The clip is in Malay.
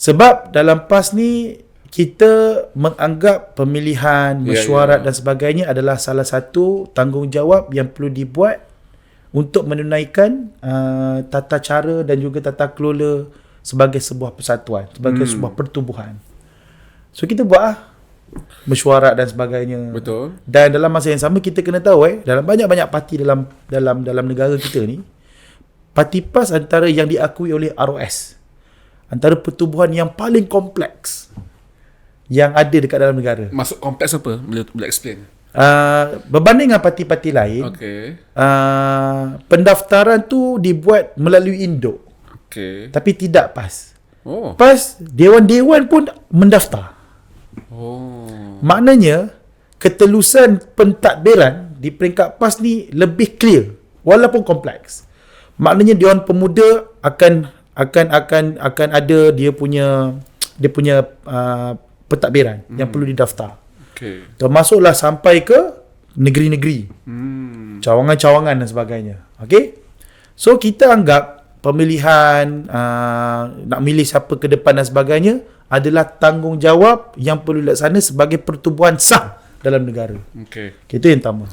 Sebab dalam PAS ni kita menganggap pemilihan, Ya, mesyuarat ya. dan sebagainya adalah salah satu tanggungjawab yang perlu dibuat untuk menunaikan uh, tata cara dan juga tata kelola sebagai sebuah persatuan, sebagai Hmm. sebuah pertubuhan. So kita buat ah mesyuarat dan sebagainya. Betul. Dan dalam masa yang sama kita kena tahu eh dalam banyak-banyak parti dalam dalam dalam negara kita ni parti PAS antara yang diakui oleh ROS antara pertubuhan yang paling kompleks yang ada dekat dalam negara. Masuk kompleks apa? Boleh, boleh explain. Uh, berbanding dengan parti-parti lain, okay. Uh, pendaftaran tu dibuat melalui induk Okay. tapi tidak PAS. Oh. PAS dewan-dewan pun mendaftar. Oh. Maknanya ketelusan pentadbiran di peringkat PAS ni lebih clear walaupun kompleks. Maknanya Dewan Pemuda akan akan akan akan ada dia punya dia punya uh, pentadbiran hmm. yang perlu didaftar. Okay. Termasuklah sampai ke negeri-negeri, Hmm. cawangan-cawangan dan sebagainya. Okey? So kita anggap pemilihan uh, nak milih siapa ke depan dan sebagainya adalah tanggungjawab yang perlu dilaksana sebagai pertubuhan sah dalam negara. Okay. Itu yang pertama.